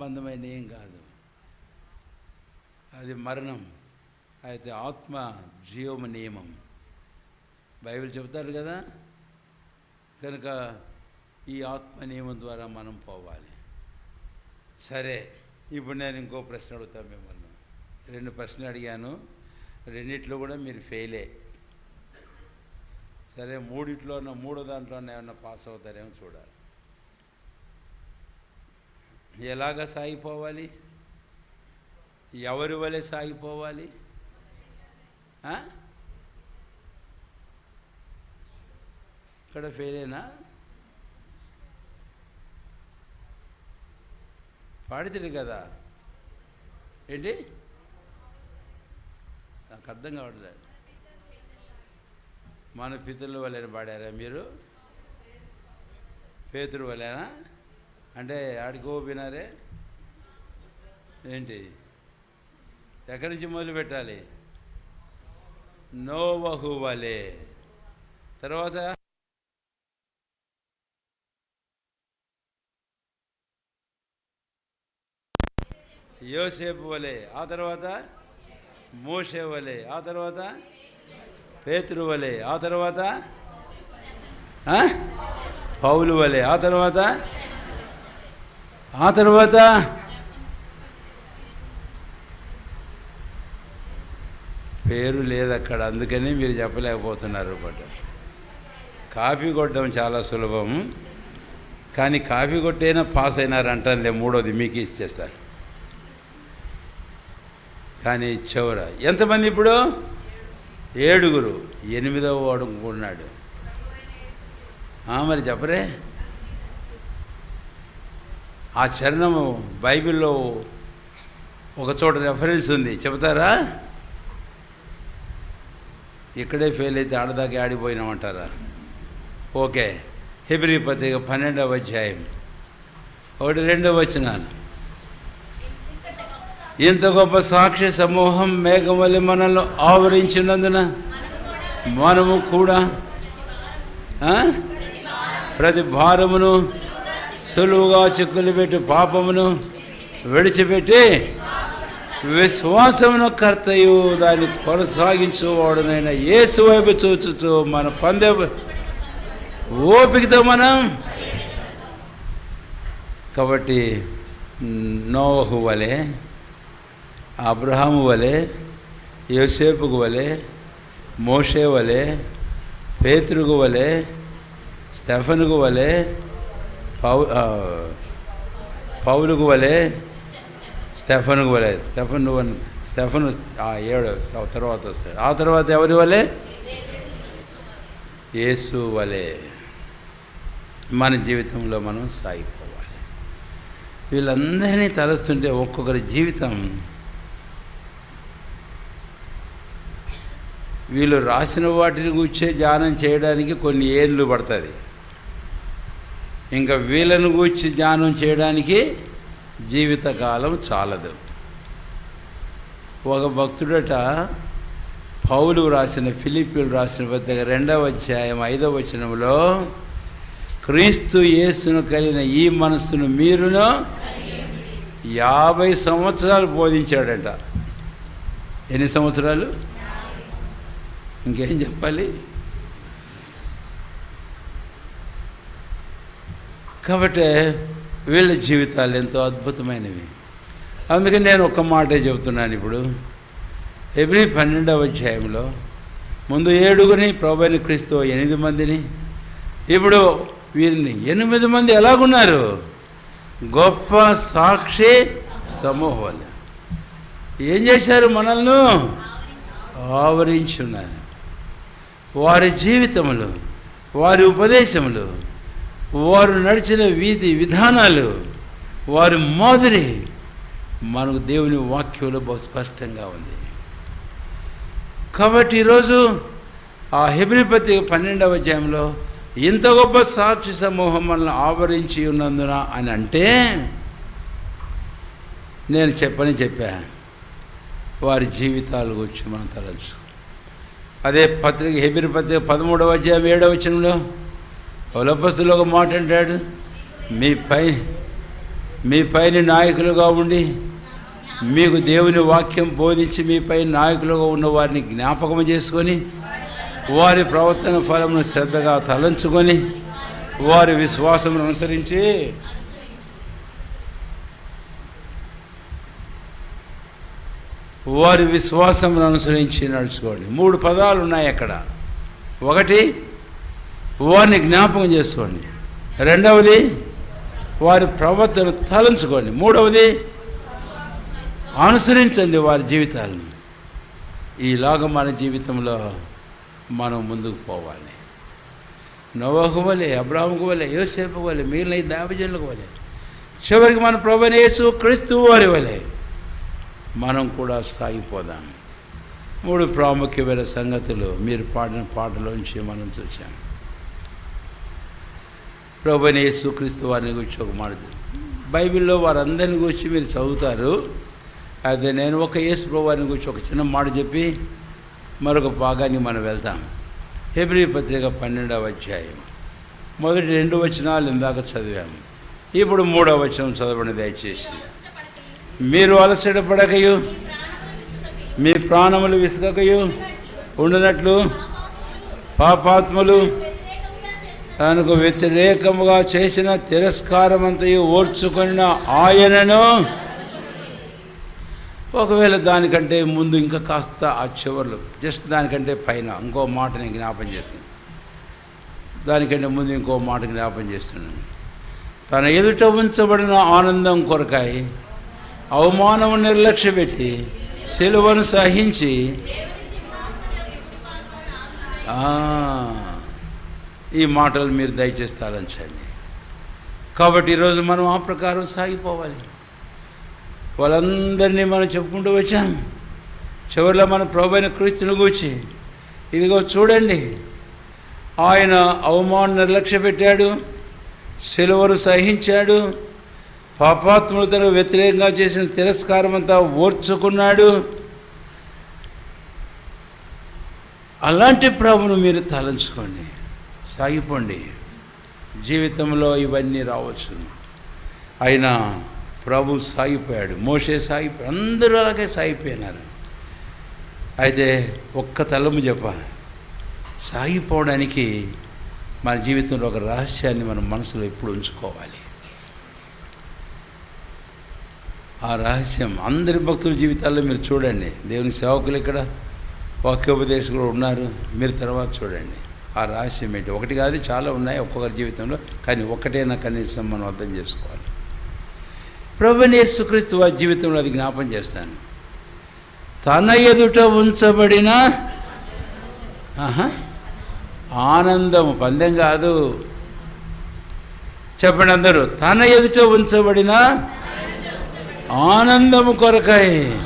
సంబంధమైన ఏం కాదు. అది మరణం అయితే ఆత్మ జీవము నియమం. బైబిల్ చెబుతారు కదా కనుక ఈ ఆత్మ నియమం ద్వారా మనం పోవాలి. సరే ఇప్పుడు నేను ఇంకో ప్రశ్న అడుగుతాను మిమ్మల్ని. రెండు ప్రశ్నలు అడిగాను రెండిట్లో కూడా మీరు ఫెయిలే. సరే మూడిట్లోనో మూడో దాంట్లో ఏమన్నా పాస్ అవుతారేమో చూడాలి. ఎలాగ సాగిపోవాలి? ఎవరి వలె సాగిపోవాలి? ఇక్కడ ఇక్కడ ఫెయిలేనా? పాడితే కదా. ఏంటి? నాకు అర్థం కావట్లేదు. మన పితృల వలన పాడారా మీరు? పేతురు వలనా? అంటే ఆడికో వినారే ఏంటి? ఎక్కడి నుంచి మొదలు పెట్టాలి? నోవహు వలే. తర్వాత? యోసేపు వలే. ఆ తర్వాత? మోషే వలే. ఆ తర్వాత? పేతురు వలే. ఆ తర్వాత? పౌలు వలే. ఆ తర్వాత? ఆ తర్వాత పేరు లేదు అక్కడ అందుకని మీరు చెప్పలేకపోతున్నారు బట్ కాపీ కొట్టడం చాలా సులభం. కానీ కాపీ కొట్టైనా పాస్ అయినారంటానులే మూడోది మీకు ఇచ్చేస్తారు. కానీ చివర ఎంతమంది ఇప్పుడు? ఏడుగురు. ఎనిమిదవ వాడు ఉన్నాడు మరి చెప్పరే. ఆ చరణము బైబిల్లో ఒక చోట రెఫరెన్స్ ఉంది. చెబుతారా? ఇక్కడే ఫెయిల్ అయితే ఆడదాకా ఆడిపోయినామంటారా? ఓకే. హిబ్రి పత్రిక పన్నెండవ అధ్యాయం. ఒకటి రెండవ వచ్చినాను ఇంత గొప్ప సాక్షి సమూహం మేఘం మనల్ని ఆవరించినందున మనము కూడా ప్రతి భారమును సులువుగా చిక్కులు పెట్టి పాపమును విడిచిపెట్టి విశ్వాసమును కర్తయు దాన్ని కొనసాగించేవాడునైనా ఏసు వైపు చూచుచు మన పందే ఓపికతో మనం కాబట్టి నోహు వలె అబ్రహాము వలె యోసేపుకు వలె మోషే వలె పేతురుగు వలె స్టెఫన్కు వలె పౌ పౌలుకు వలె స్టెఫనుగు వలె స్టెఫన్ వన్- స్టెఫను ఆ ఏడు తర్వాత వస్తాడు. ఆ తర్వాత ఎవరి వలె? యేసు వలె. మన జీవితంలో మనం సాగిపోవాలి. వీళ్ళందరినీ తలస్తుంటే ఒక్కొక్కరి జీవితం వీళ్ళు రాసిన వాటిని కూర్చే ధ్యానం చేయడానికి కొన్ని ఏళ్ళు పడుతుంది. ఇంకా వీళ్ళను గూర్చి ధ్యానం చేయడానికి జీవితకాలం చాలదు. ఒక భక్తుడట పౌలు రాసిన ఫిలిపిలు రాసిన పత్రిక రెండవ అధ్యాయం ఐదవ వచనంలో క్రీస్తు యేసును కలిగిన ఈ మనస్సును మీరును యాభై సంవత్సరాలు బోధించాడట. ఎన్ని సంవత్సరాలు. ఇంకేం చెప్పాలి? కాబట్టి వీళ్ళ జీవితాలు ఎంతో అద్భుతమైనవి. అందుకని నేను ఒక మాటే చెబుతున్నాను ఇప్పుడు. ఎవ్రీ పన్నెండవ అధ్యాయంలో ముందు ఏడుగురిని ప్రభైన క్రీస్తు ఎనిమిది మందిని ఇప్పుడు వీరిని ఎనిమిది మంది ఎలాగున్నారు? గొప్ప సాక్షి సమూహాలు ఏం చేశారు మనల్ని? ఆవరించున్నారు. వారి జీవితములు వారి ఉపదేశములు వారు నడిచిన వీధి విధానాలు వారి మాదిరి మనకు దేవుని వాక్యంలో బహు స్పష్టంగా ఉంది. కాబట్టి ఈరోజు ఆ హెబ్రిపతి పన్నెండవ అధ్యాయంలో ఇంత గొప్ప సాక్షి సమూహం మనల్ని ఆవరించి ఉన్నందున అని అంటే నేను చెప్పని చెప్పా వారి జీవితాల గురించి మనం తలచు. అదే పత్రిక హెబిరి పత్రిక పదమూడవ అధ్యాయం ఏడవ వచనంలో ఒలపస్తులో ఒక మాట అంటాడు మీ పై మీ పైన నాయకులుగా ఉండి మీకు దేవుని వాక్యం బోధించి మీపై నాయకులుగా ఉన్న వారిని జ్ఞాపకం చేసుకొని వారి ప్రవర్తన ఫలమును శ్రద్ధగా తలంచుకొని వారి విశ్వాసమును అనుసరించి వారి విశ్వాసమును అనుసరించి నడుచుకోండి. మూడు పదాలు ఉన్నాయి అక్కడ. ఒకటి వారిని జ్ఞాపకం చేసుకోండి. రెండవది వారి ప్రవర్తన తలంచుకోండి. మూడవది అనుసరించండి వారి జీవితాలని. ఈలాగ మన జీవితంలో మనం ముందుకు పోవాలి. నోవహు వలే అబ్రాహ్మకు వలె యోసేపు వలె మిగిలిన ఈ దావజనులకు వలె చివరికి మన ప్రభుని యేసు క్రీస్తు వారి వలె మనం కూడా సాగిపోదాం. మూడు ప్రాముఖ్యమైన సంగతులు మీరు పాడిన పాటలోంచి మనం చూసాము ప్రభుని యేసు క్రీస్తు వారిని గురించి ఒక మాట బైబిల్లో వారందరిని గురించి మీరు చదువుతారు. అయితే నేను ఒక యేసు ప్రభువారిని గురించి ఒక చిన్న మాట చెప్పి మరొక భాగాన్ని మనం వెళ్తాం. హెబ్రి పత్రిక పన్నెండవ అధ్యాయం. మొదటి రెండు వచనాలు ఇందాక చదివాము ఇప్పుడు మూడవ వచనం చదవండి దయచేసి. మీరు అలసట పడకయు. మీ ప్రాణములు విసుకకయు ఉండినట్లు పాపాత్ములు తనకు వ్యతిరేకముగా చేసిన తిరస్కారమంతయు ఓర్చుకున్న ఆయనను ఒకవేళ దానికంటే ముందు ఇంకా కాస్త ఆ చివర్లు జస్ట్ దానికంటే పైన ఇంకో మాట నేను జ్ఞాపం చేస్తాను దానికంటే ముందు ఇంకో మాట జ్ఞాపం చేస్తున్నాను తన ఎదుట ఉంచబడిన ఆనందం కొరకాయి అవమానం నిర్లక్ష్యపెట్టి సెలవును సహించి ఆ, ఈ మాటలు మీరు దయచేసి తాళించండి కాబట్టి ఈరోజు మనం ఆ ప్రకారం సాగిపోవాలి. వాళ్ళందరినీ మనం చెప్పుకుంటూ వచ్చాం. చివరిలో మన ప్రభైన క్రీస్తుని కూర్చి ఇదిగో చూడండి. ఆయన అవమానం నిర్లక్ష్య పెట్టాడు సెలవును సహించాడు పాపాత్ములు వ్యతిరేకంగా చేసిన తిరస్కారం అంతా ఓర్చుకున్నాడు. అలాంటి ప్రభును మీరు తలంచుకోండి. సాగిపోండి. జీవితంలో ఇవన్నీ రావచ్చు అయినా ప్రభు సాగిపోయాడు. మోషే సాగిపోయాడు అందరూ అలాగే సాగిపోయినారు. అయితే ఒక్క తలము చెప్ప సాగిపోవడానికి మన జీవితంలో ఒక రహస్యాన్ని మన మనసులో ఎప్పుడు ఉంచుకోవాలి. ఆ రహస్యం అందరి భక్తుల జీవితాల్లో మీరు చూడండి. దేవుని సేవకులు ఇక్కడ వాక్యోపదేశకులు ఉన్నారు. మీరు తర్వాత చూడండి. ఆ రహస్యం ఏంటి? ఒకటి కాదు చాలా ఉన్నాయి ఒక్కొక్కరి జీవితంలో కానీ ఒక్కటైనా కనీసం మనం అర్థం చేసుకోవాలి. ప్రభుని యేసుక్రీస్తు వారి జీవితంలో అది జ్ఞాపం చేస్తాను. తన ఎదుట ఉంచబడిన ఆహా, ఆనందము పందెం కాదు. చెప్పండి అందరూ తన ఎదుట ఉంచబడిన ఆనందము కొరకై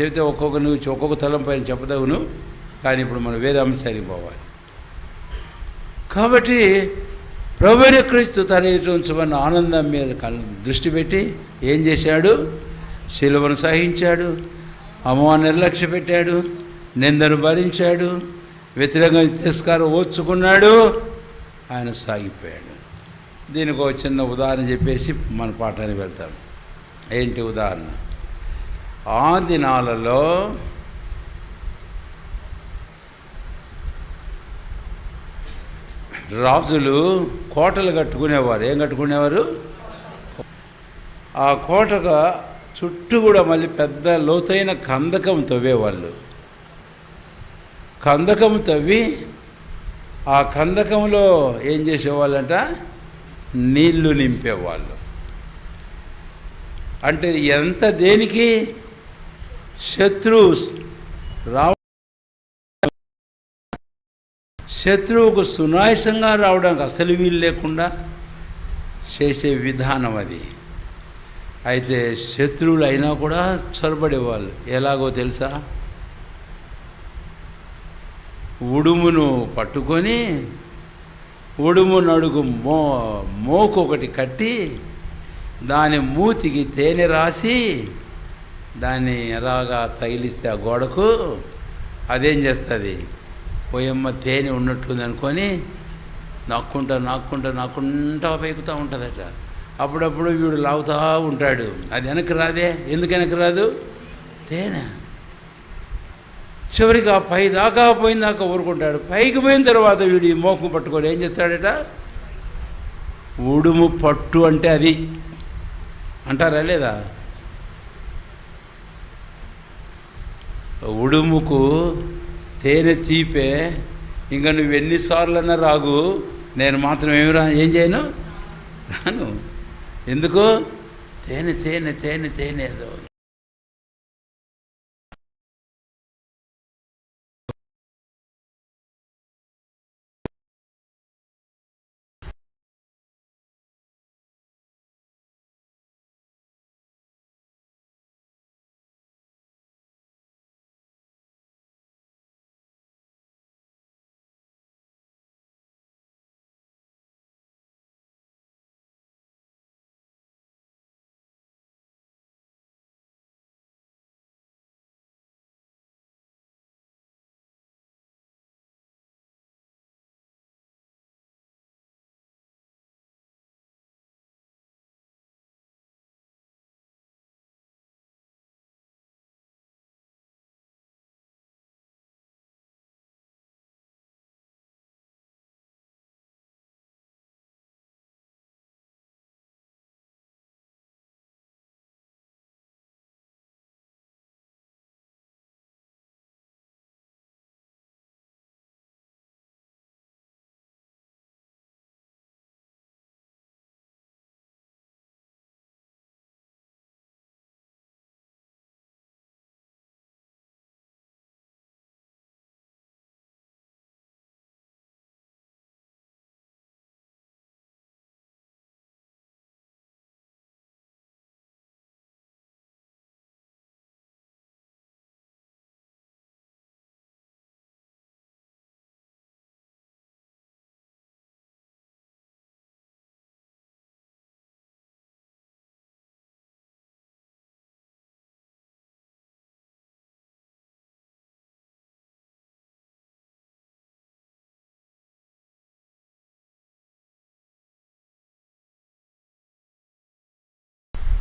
చెబితే ఒక్కొక్క నుంచి ఒక్కొక్క తలం పైన చెప్పదవును కానీ ఇప్పుడు మనం వేరే అంశానికి పోవాలి. కాబట్టి ప్రభుని క్రీస్తు తన ఎదుట ఉంచమన్న ఆనందం మీద దృష్టి పెట్టి ఏం చేశాడు? శిలువను సహించాడు అమ్మ నిర్లక్ష్య పెట్టాడు నిందను భరించాడు వ్యతిరేకంగా తిరస్కారం ఓర్చుకున్నాడు ఆయన సాగిపోయాడు. దీనికి ఒక చిన్న ఉదాహరణ చెప్పేసి మన పాఠానికి వెళ్తాం. ఏంటి ఉదాహరణ? ఆ దినాలలో రాజులు కోటలు కట్టుకునేవారు. ఏం కట్టుకునేవారు? ఆ కోటగా చుట్టూ కూడా మళ్ళీ పెద్ద లోతైన కందకం తవ్వేవాళ్ళు. కందకం తవ్వి ఆ కందకంలో ఏం చేసేవాళ్ళంట? నీళ్ళు నింపేవాళ్ళు. అంటే ఎంత దేనికి? శత్రువు రావ శత్రువుకు సునాయసంగా రావడానికి అసలు వీలు లేకుండా చేసే విధానం అది. అయితే శత్రువులు అయినా కూడా చొరబడేవాళ్ళు. ఎలాగో తెలుసా? ఉడుమును పట్టుకొని ఉడుము నడుగు మో మోకొకటి ఒకటి కట్టి దాని మూతికి తేనె రాసి దాన్ని ఎలాగా తగిలిస్తే ఆ గోడకు అదేం చేస్తుంది? పోయమ్మ తేనె ఉన్నట్టుంది అనుకొని నాక్కుంటా నాక్కుంటా నాక్కుంటా పైకుతూ ఉంటుందట. అప్పుడప్పుడు వీడు లాగుతూ ఉంటాడు. అది వెనక్కి రాదే? ఎందుకు వెనక్కి రాదు? తేనె. చివరికి ఆ పై దాకా పోయిందాకా ఊరుకుంటాడు. పైకి పోయిన తర్వాత వీడు ఈ మోకం పట్టుకొని ఏం చేస్తాడట? ఉడుము పట్టు అంటే అది. అంటారా లేదా? ఉడుముకు తేనె తీపే ఇంకా నువ్వు ఎన్నిసార్లన్నా రాగు నేను మాత్రం ఏమి రా ఏం చేయను? రాను. ఎందుకు? తేనె తేనె తేనె తేనె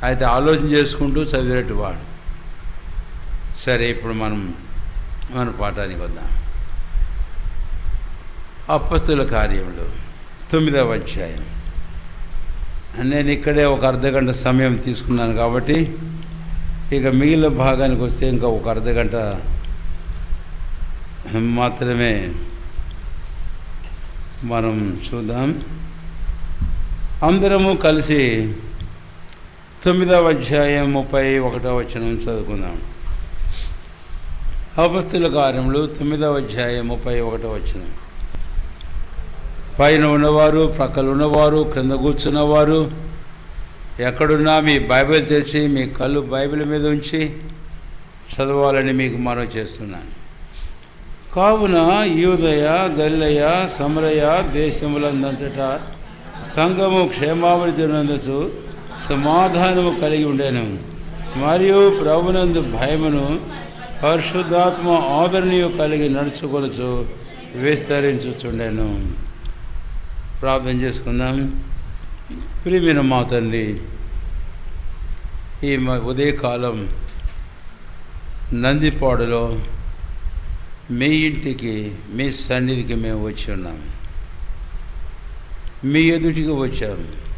అయితే ఆలోచన చేసుకుంటూ చదివేటి వాడు. సరే ఇప్పుడు మనం మన పాఠానికి వద్దాం. అప్పస్తుల కార్యములు తొమ్మిదవ అధ్యాయం. నేను ఇక్కడే ఒక అర్ధగంట సమయం తీసుకున్నాను కాబట్టి ఇక మిగిలిన భాగానికి వస్తే ఇంకా ఒక అర్ధగంట మాత్రమే మనం చూద్దాం. అందరము కలిసి తొమ్మిదవ అధ్యాయం ముప్పై ఒకటవ వచనం చదువుకుందాం. అపస్తుల కార్యములు తొమ్మిదవ అధ్యాయం ముప్పై ఒకటవ వచనం. పైన ఉన్నవారు ప్రక్కలు ఉన్నవారు క్రింద కూర్చున్నవారు ఎక్కడున్నా మీ బైబిల్ తెరిచి మీ కళ్ళు బైబిల్ మీద ఉంచి చదవాలని మీకు మనవి చేస్తున్నాను. కావున యూదయ గల్లయ సమరయ దేశములందంతటా సంఘము క్షేమాభివృద్ధి నందుచు సమాధానము కలిగి ఉండేను. మరియు ప్రభునందు భయమును పరిశుద్ధాత్మ ఆదరణీయు కలిగి నడుచుకొనచ్చు విస్తరించుచుండెను. ప్రార్థన చేసుకుందాం. ప్రియమైన మా తండ్రి ఈ ఉదయకాలం నందిపాడులో మీ ఇంటికి మీ సన్నిధికి మేము వచ్చి ఉన్నాం. మీ ఎదుటికి వచ్చాము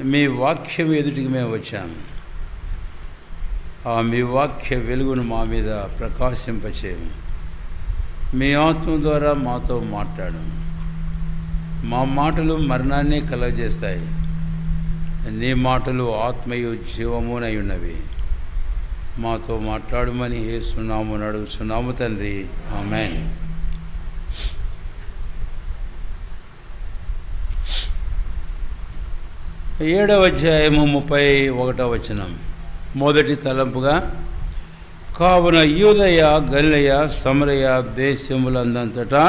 మీ వాక్యం ఎదుటికి మేము వచ్చాం ఆ మీ వాక్య వెలుగును మా మీద ప్రకాశింపచేయము. మీ ఆత్మ ద్వారా మాతో మాట్లాడు మా మాటలు మరణాన్ని కలగజేస్తాయి. నీ మాటలు ఆత్మయు జీవమునై ఉన్నవి. మాతో మాట్లాడమని ఏసునాము అడుగుతున్నాము తండ్రి. ఆమెన్. ఏడవ అధ్యాయము ముప్పై ఒకటవ వచనం. మొదటి తలంపుగా కావున యూదయ గల్లయ సమరయ దేశములందంతటా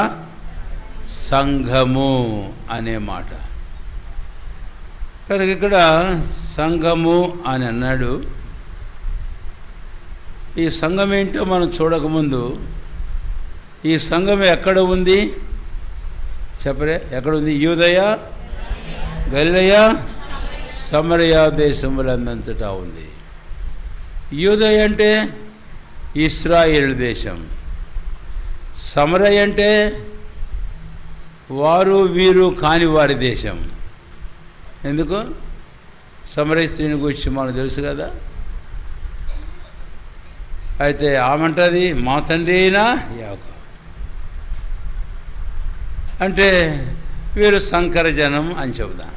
సంఘము అనే మాట. కనుక ఇక్కడ సంఘము అని అన్నాడు. ఈ సంఘం ఏంటో మనం చూడకముందు ఈ సంఘం ఎక్కడ ఉంది? చెప్పరే ఎక్కడ ఉంది? యూదయ గలిలయ సమరయ దేశములందంతటా ఉంది. యూదయ అంటే ఇస్రాయేల్ దేశం. సమరయ అంటే వారు వీరు కాని వారి దేశం. ఎందుకు? సమరయ స్త్రీని గురించి మనకు తెలుసు కదా. అయితే ఆమంటది మా తండ్రి అయినా యాకో అంటే వీరు సంకర జనం అని చెబుదాం.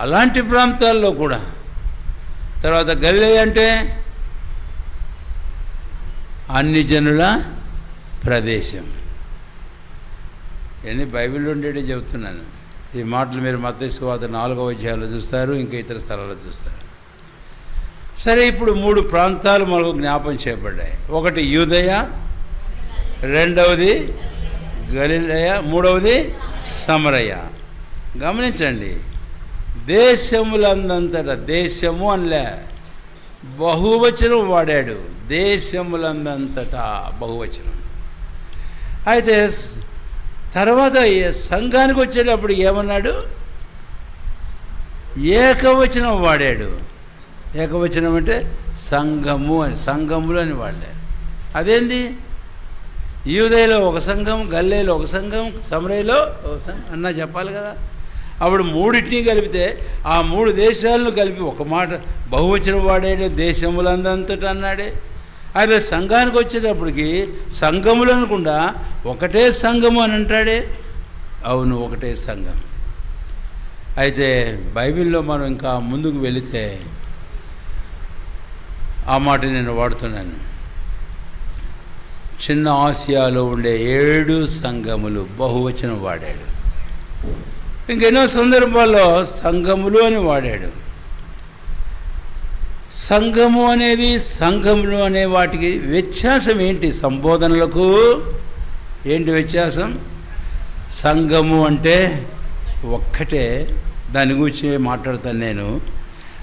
అలాంటి ప్రాంతాల్లో కూడా. తర్వాత గల్లే అంటే అన్ని జనుల ప్రదేశం. ఇవన్నీ బైబిల్ ఉండేటి చెబుతున్నాను. ఈ మాటలు మీరు మతేశ్వాత నాలుగవ అధ్యాయంలో చూస్తారు ఇంకా ఇతర స్థలాల్లో చూస్తారు. సరే ఇప్పుడు మూడు ప్రాంతాలు మనకు జ్ఞాపం చేయబడ్డాయి. ఒకటి యూదయ రెండవది గలిలయ మూడవది సమరయ. గమనించండి దేశములందంతట దేశము అనలే. బహువచనం వాడాడు. దేశములందంతటా బహువచనం. అయితే తర్వాత సంఘానికి వచ్చేటప్పుడు ఏమన్నాడు? ఏకవచనం వాడాడు. ఏకవచనం అంటే సంఘము అని సంఘములు అని వాడలే. అదేంది? యూదయలో ఒక సంఘం గల్లేలో ఒక సంఘం సమరయలో ఒక సంఘం అన్నా చెప్పాలి కదా. అప్పుడు మూడింటిని కలిపితే ఆ మూడు దేశాలను కలిపి ఒక మాట బహువచనం వాడేడే దేశములందంతట అన్నాడే. ఆయన సంఘానికి వచ్చేటప్పటికి సంఘములు అనకుండా ఒకటే సంఘము అని అంటాడే. అవును ఒకటే సంఘం. అయితే బైబిల్లో మనం ఇంకా ముందుకు వెళితే ఆ మాట నేను వాడుతున్నాను. చిన్న ఆసియాలో ఉండే ఏడు సంఘములు బహువచనం వాడాడు. ఇంకెన్నో సందర్భాల్లో సంఘములు అని వాడాడు. సంఘము అనేది సంఘములు అనే వాటికి వ్యత్యాసం ఏంటి? సంబోధనలకు ఏంటి వ్యత్యాసం? సంఘము అంటే ఒక్కటే. దాని గురించి మాట్లాడతాను నేను.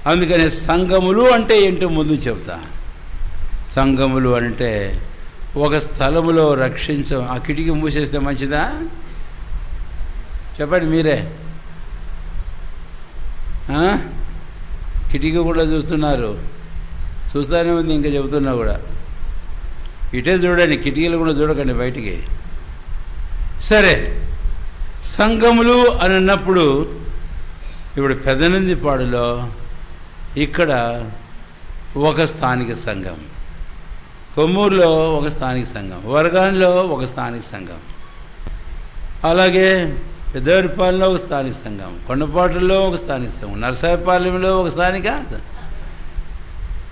అందుకనే సంఘములు అంటే ఏంటో ముందు చెప్తా. సంఘములు అంటే ఒక స్థలములో రక్షించ ఆ కిటికీ మూసేస్తే మంచిదా? చెప్పండి మీరే. కిటికీ కూడా చూస్తున్నారు. చూస్తానే ఉంది ఇంకా చెబుతున్నా కూడా. ఇటే చూడండి కిటికీలు కూడా చూడకండి బయటికి. సరే సంఘములు అని అన్నప్పుడు ఇప్పుడు పెదనందిపాడులో ఇక్కడ ఒక స్థానిక సంఘం. కొమ్మూరులో ఒక స్థానిక సంఘం. వరగాన్లో ఒక స్థానిక సంఘం. అలాగే పెద్దవరిపాలెంలో ఒక స్థానిక సంఘం కొండపాటుల్లో ఒక స్థానిక సంఘం నరసాయపాలెంలో ఒక స్థానిక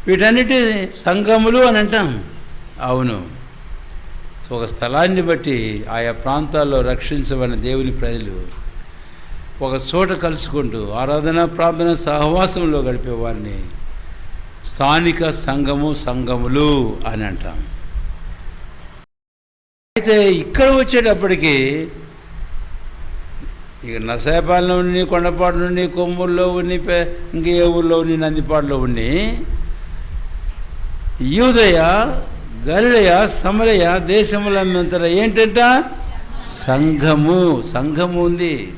వీటన్నిటి సంఘములు అని అంటాం. అవును. ఒక స్థలాన్ని బట్టి ఆయా ప్రాంతాల్లో రక్షించబడిన దేవుని ప్రజలు ఒక చోట కలుసుకుంటూ ఆరాధన ప్రార్థన సహవాసంలో గడిపేవారిని స్థానిక సంఘము సంఘములు అని అంటాం. అయితే ఇక్కడ వచ్చేటప్పటికి ఇక నరసాయపాలెంలో ఉన్ని కొండపాటు నుండి కొమ్ముల్లో ఉన్ని పె- ఇంకే ఊళ్ళో ఉన్ని నందిపాడులో ఉన్ని యూదయ గలిలయ సమరయ దేశములంతర ఏంటంట? సంఘము. సంఘము ఉంది.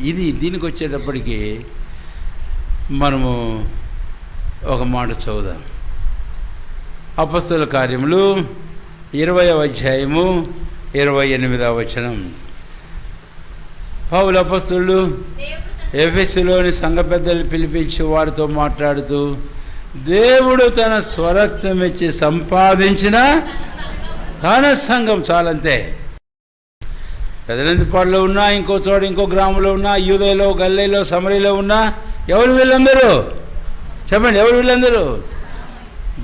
ఇది దీనికి వచ్చేటప్పటికి మనము ఒక మాట చదువుదాం. అపస్తుల కార్యములు ఇరవై అధ్యాయము ఇరవై ఎనిమిదవ వచనం. పౌలపస్తులు ఎఫెస్సులోని సంఘ పెద్దలు పిలిపించి వారితో మాట్లాడుతూ దేవుడు తన స్వరత్వం ఇచ్చి సంపాదించిన తన సంఘం చాలంతే. పెదనందిపాడులో ఉన్నా ఇంకో చోట ఇంకో గ్రామంలో ఉన్నా యూదయలో గల్లీలో సమరీలో ఉన్నా ఎవరు వీళ్ళందరూ? చెప్పండి ఎవరు వీళ్ళందరూ?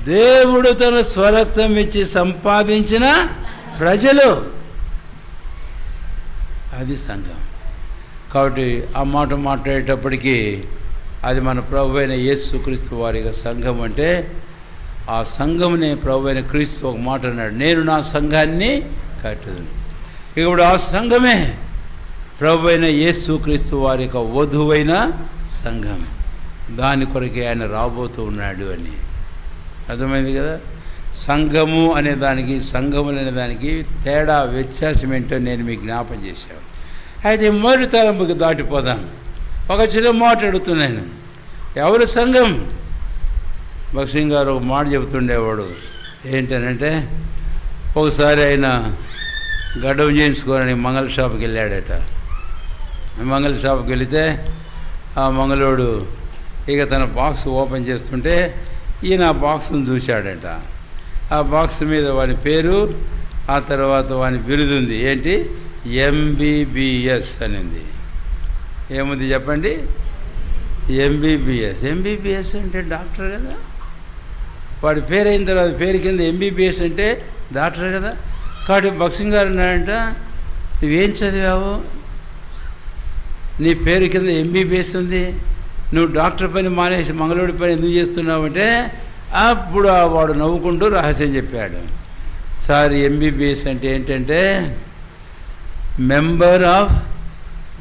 దేవుడు తన స్వరత్వం ఇచ్చి సంపాదించిన ప్రజలు. అది సంఘం. కాబట్టి ఆ మాట మాట్లాడేటప్పటికీ అది మన ప్రభు అయిన యేసుక్రీస్తు వారిగా సంఘం అంటే ఆ సంఘమునే ప్రభు అయిన క్రీస్తు ఒక మాట అన్నాడు నేను నా సంఘాన్ని కట్టదు ఇప్పుడు ఆ సంఘమే ప్రభు అయిన యేసుక్రీస్తు వారి యొక్క వధువైన సంఘం. దాని కొరకే ఆయన రాబోతూ ఉన్నాడు అని. అర్థమైంది కదా? సంఘము అనే దానికి సంఘములు అనే దానికి తేడా వ్యత్యాసం ఏంటో నేను మీకు జ్ఞాపం చేశాను. అయితే మొదటి తలంపుకి దాటిపోదాం. ఒక చిన్న మాట అడుగుతున్నాను ఎవరు సంఘం? భక్సింగ్ గారు ఒక మాట చెబుతుండేవాడు. ఏంటనంటే ఒకసారి ఆయన గడ్డం చేయించుకోరని మంగళ షాప్కి వెళ్ళాడట. మంగళ షాప్కి వెళితే ఆ మంగళోడు ఇక తన బాక్స్ ఓపెన్ చేస్తుంటే ఈయన ఆ బాక్స్ను చూశాడట. ఆ బాక్స్ మీద వాని పేరు ఆ తర్వాత వాని బిరుదు ఉంది ఏంటి? ఎంబీబీఎస్ అనింది. ఏముంది చెప్పండి? ఎంబీబీఎస్ ఎంబీబీఎస్ అంటే డాక్టర్ కదా? వాడి పేరు అయిన తర్వాత పేరు కింద ఎంబీబీఎస్ అంటే డాక్టర్ కదా? కాబట్టి బక్సింగ్ గారు అన్నాడంట నువ్వేం చదివావు? నీ పేరు కింద ఎంబీబీఎస్ ఉంది. నువ్వు డాక్టర్ పని మానేసి మంగళూడి పని ఎందుకు చేస్తున్నావు అంటే అప్పుడు ఆ వాడు నవ్వుకుంటూ రహస్యం చెప్పాడు. సార్ ఎంబీబీఎస్ అంటే ఏంటంటే member of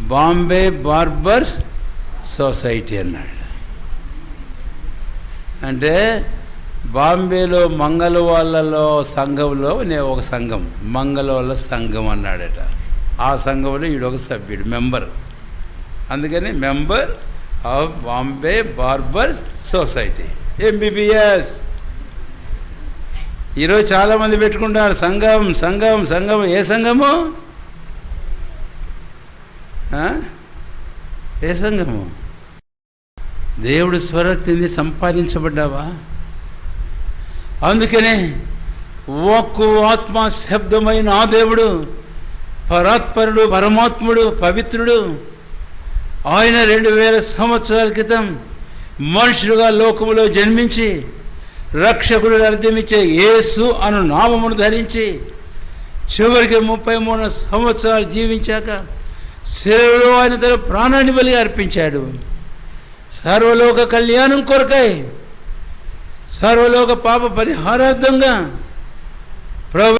Bombay barbers society అన్నాడు. అంటే బాంబేలో మంగళవాళ్ళలో సంఘంలో నేను ఒక సంఘం మంగళవాళ్ళ సంఘం అన్నాడట. ఆ సంఘంలో ఈడొక సభ్యుడు మెంబర్. అందుకని member of Bombay barber society MBBS. ఈరోజు చాలామంది పెట్టుకుంటారు సంఘం సంఘం సంఘం ఏ సంఘము? ఏ సంఘము దేవుడు స్వరక్తిని సంపాదించబడ్డావా? అందుకనే ఒక్కు ఆత్మ శబ్దమైన ఆ దేవుడు పరాత్పరుడు పరమాత్ముడు పవిత్రుడు ఆయన రెండు వేల సంవత్సరాల క్రితం మనుషుడుగా లోకములో జన్మించి రక్షకుడు అర్థమిచ్చే యేసు అను నామమును ధరించి చివరికి ముప్పై మూడు సంవత్సరాలు జీవించాక శిలలో ఆయన తన ప్రాణాన్ని బలి అర్పించాడు. సర్వలోక కళ్యాణం కొరకై సర్వలోక పాప పరిహారార్థంగా ప్రభు